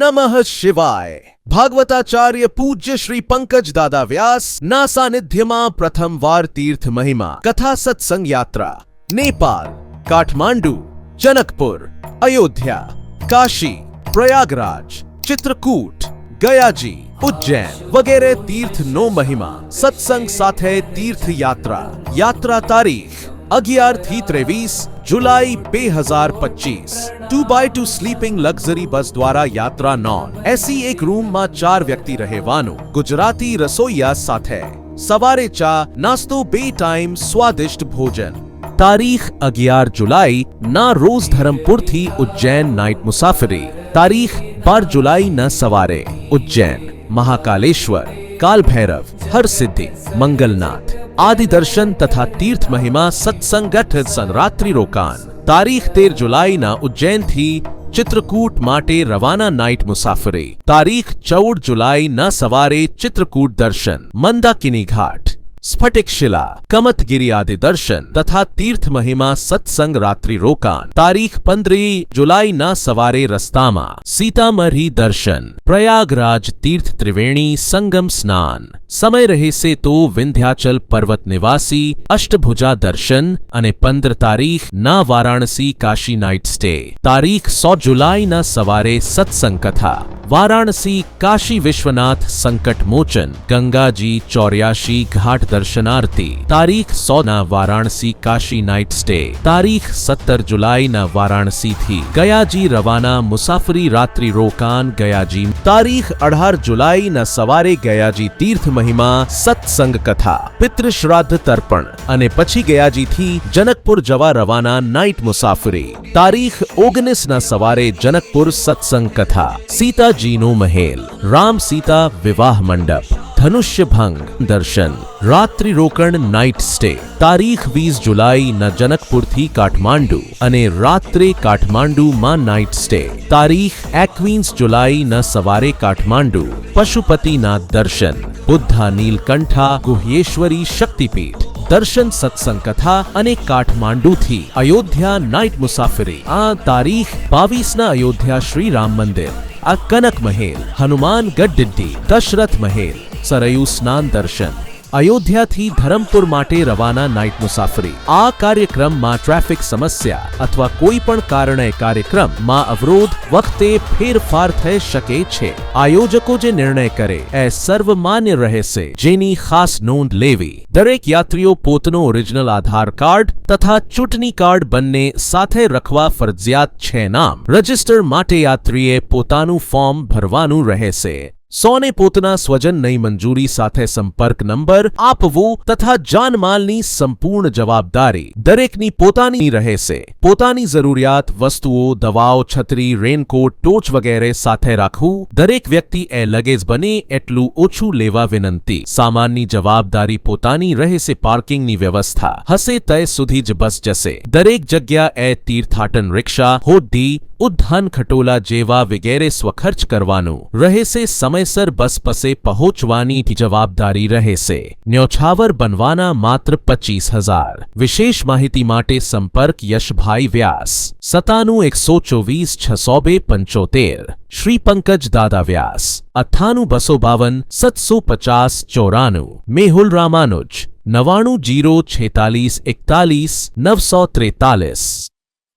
नमः शिवाय। भागवताचार्य पूज्य श्री पंकज दादा व्यास ना सानिध्यमा प्रथम वार तीर्थ महिमा, कथा सत्संग यात्रा, नेपाल, काठमांडू, जनकपुर, अयोध्या, काशी, प्रयागराज, चित्रकूट गया जी उज्जैन वगैरह तीर्थ नो महिमा, सत्संग साथ है तीर्थ यात्रा। यात्रा तारीख, अग्यार थी त्रेवीस जुलाई बे हज़ार पच्चीस। two by two sleeping luxury bus દ્વારા યાત્રા નોન એસી એક રૂમમાં ચાર વ્યક્તિ રહેવાનું ગુજરાતી રસોઈયા સાથે સવારે ચા નાસ્તો બે ટાઈમ સ્વાદિષ્ટ ભોજન તારીખ અગિયાર જુલાઈ ના રોજ ધરમપુરથી ઉજ્જૈન નાઇટ મુસાફરી તારીખ બાર જુલાઈના સવારે ઉજ્જૈન મહાકાલેશ્વર કાલ ભૈરવ હરસિદ્ધિ મંગલનાથ આદિ દર્શન તથા તીર્થ મહિમા સત્સંગ ગઠ રાત્રિ રોકાણ તારીખ તેર જુલાઈના ઉજ્જૈનથી ચિત્રકૂટ માટે રવાના નાઇટ મુસાફરી. તારીખ ચૌદ જુલાઈના સવારે ચિત્રકૂટ દર્શન. મંદાકિની ઘાટ. સ્ફટિક શિલા, કમતગીરી આદિ દર્શન તથા તીર્થ મહિમા સત્સંગ રાત્રિ રોકાણ. તારીખ પંદરી જુલાઈના સવારે રસ્તામાં સીતામઢી દર્શન. પ્રયાગરાજ તીર્થ ત્રિવેણી સંગમ સ્નાન. સમય રહેશે તો વિંધ્યાચલ પર્વત નિવાસી, અષ્ટભુજા દર્શન અને પંદર તારીખ ના વારાણસી કાશી નાઇટ સ્ટે. તારીખ સો જુલાઈના સવારે સત્સંગ કથા. વારાણસી કાશી વિશ્વનાથ સંકટ મોચન, ગંગાજી ચોર્યાશી ઘાટ દર્શનાર્થી. તારીખ સો ના વારાણસી કાશી નાઇટ સ્ટે. તારીખ સત્તર જુલાઈના વારાણસીથી. ગયાજી રવાના મુસાફરી રાત્રિ રોકાણ ગયાજી. તારીખ અઢાર જુલાઈના સવારે ગયાજી તીર્થ મહિમા સત્સંગ કથા. પિતૃ શ્રાદ્ધ તર્પણ. અને પછી ગયાજીથી જનકપુર જવા રવાના નાઇટ મુસાફરી. તારીખ ઓગણીસ ના સવારે જનકપુર સત્સંગ કથા. સીતાજીનો મહેલ. રામ સીતા વિવાહ મંડપ. ધનુષ્ય ભંગ દર્શન રાત્રિ રોકણ નાઇટ સ્ટે તારીખ વીસ જુલાઈ ના જનકપુરથી કાઠમાંડુ અને રાત્રે કાઠમાંડુમાં નાઇટ સ્ટે તારીખ એકવીસ જુલાઈ ના સવારે કાઠમાંડુ પશુપતિના દર્શન બુદ્ધા નીલકંઠા ગુહ્યેશ્વરી શક્તિપીઠ દર્શન સત્સંગ કથા અને કાઠમાંડુથી અયોધ્યા નાઇટ મુસાફરી આ તારીખ બાવીસના અયોધ્યા શ્રી રામ મંદિર આ કનક મહેલ હનુમાન ગઢડિડ્ડી દશરથ મહેલ સરયુ સ્નાન દર્શન. અયોધ્યાથી ધરમપુર માટે રવાના નાઇટ મુસાફરી. આ કાર્યક્રમમાં ટ્રાફિક સમસ્યા અથવા કોઈ પણ કારણે કાર્યક્રમમાં અવરોધ વખતે ફેરફાર થઈ શકે છે. આયોજકો જે નિર્ણય કરે એ સર્વમાન્ય રહેશે. જેની ખાસ નોંધ લેવી. દરેક યાત્રીઓ પોતનો ઓરિજિનલ આધાર કાર્ડ તથા ચૂંટણી કાર્ડ બંને સાથે રખવા ફરજિયાત છે નામ. રજિસ્ટર માટે યાત્રીએ પોતાનું ફોર્મ ભરવાનું રહેશે. સોને પોતાના સ્વજન નહીં મંજૂરી સાથે સંપર્ક નંબર આપવો તથા જાનમાલની સંપૂર્ણ જવાબદારી દરેકની પોતાની રહેશે પોતાની જરૂરિયાત વસ્તુઓ દવાઓ છત્રી રેનકોટ ટોચ વગેરે સાથે રાખવું દરેક વ્યક્તિ એ લગેજ બને એટલું ઓછું લેવા વિનંતી સામાનની જવાબદારી પોતાની રહેશે પાર્કિંગની વ્યવસ્થા હશે તય સુધી જ બસ જશે દરેક જગ્યા એ તીર્થાટન રિક્ષા હોદ્દી ઉદ્ધાન ખટોલા જેવા વગેરે સ્વખર્ચ કરવાનું રહેશે સમયસર બસ પસે પહોંચવાની જવાબદારી રહેશે ન્યોછાવર બનવાના માત્ર પચીસ હજાર વિશેષ માહિતી માટે સંપર્ક યશભાઈ વ્યાસ સતાનું એકસો ચોવીસ છસો બે પંચોતેર શ્રી પંકજ દાદા વ્યાસ અઠ્ઠાણું બસો બાવન સત્સો પચાસ ચોરાણું મેહુલ રામાનુજ નવાણું જીરો છેતાલીસ એકતાલીસ નવસો ત્રેતાલીસ